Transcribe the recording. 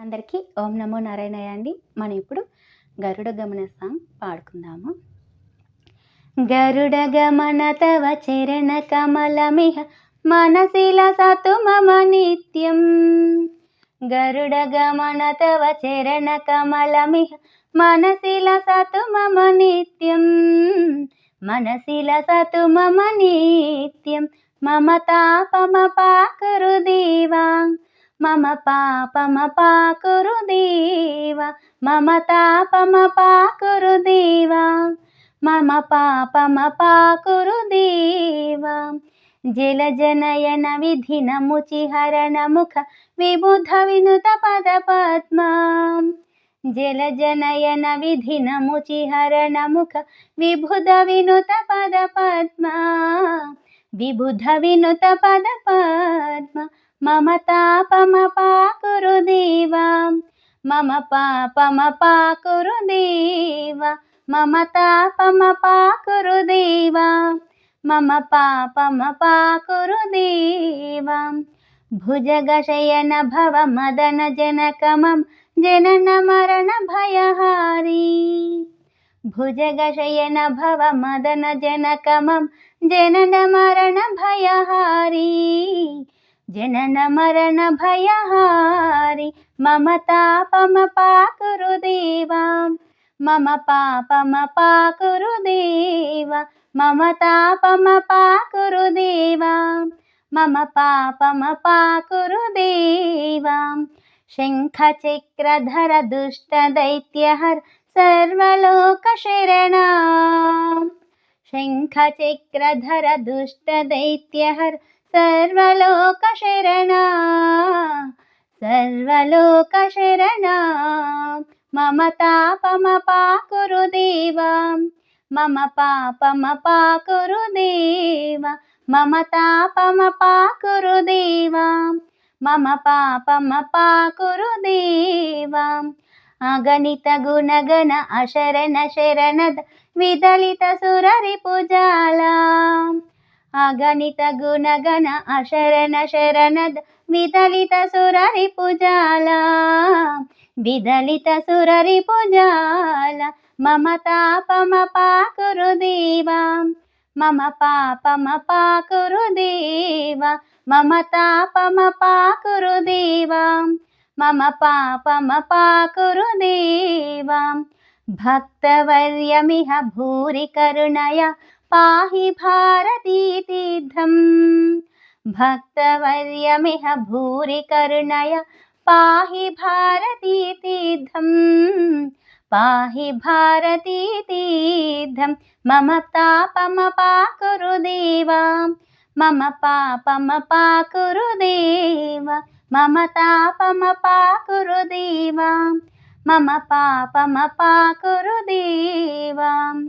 అందరికీ ఓం నమో నారాయణయ్య అండి. మనం ఇప్పుడు గరుడ గమన సాంగ్ పాడుకుందాము. గరుడ గమన తవ చరణ కమలమిహ మనసిల సతు మమ నిత్యం. గరుడ గమన తవ చరణ కమలమిహ మనసిల సతు మమ నిత్యం. మనసిల సతు మమ నిత్యం మమతాపమ పాకరు దేవా మమ పాపమ పాకురు దేవ మమ తాపమ పాకురు దేవ మమ పాపమ పాకురు దేవ జలజనయన విధిన ముచిహరణ ముఖ విబుధ వినుత పద పద్మ జలజనయన విధిన ముచిహరణ ముఖ విబుధ వినుత పద పద్మ విబుధ వినుత పద పద్మ मम तापमपाकुरु देव। मम पापमपाकुरु देव। मम तापमपाकुरु देव। मम पापमपाकुरु देव। भुजगशयन भव मदनजनकमं जनन मरण भयहारी। भुजगशयन भव मदनजनकमं जननमरण भयहारी। जननमरणभयहारि मम पापम मम पापम मम तापमपाकुरुदेवा मम पापम शङ्खचक्रधर देवा। शृङ्खचिक्रधर दुष्टदैत्यहर् सर्वलोकशिरणां शङ्खचिक्रधर दुष्टदैत्यहर సర్వలోక శరణ సర్వలోక శరణ. మమ తాపమ పాకురు దేవా మమ పాపమ పాకురు దేవా. మమ తాపమ పాకురు దేవా మమ పాపమ పాకురు దేవా. అగణిత గుణగణ అశరణ శరణద విదలిత సురరి పూజాలా. अगणित गुणगण अशरण शरण विदलितसुरीपुजाला विदलित सुररिपुजाला मम पापम पाकुरु दिवा। मम पापम पाकुरु देव। मम पापम देवा। मम पापम देवा। भक्तवर्यमिह भूरि करुणया। पाहि भारतीतिद्धम् भक्तवर्यमिह भूरिकरुणय पाहि भारतीतिद्धम् पाहि भारतीतिद्धं मम तापमपाकुरु देवा। मम पापमपाकुरु देवा। मम तापमपाकुरु देवा। मम पापमपाकुरु देवा।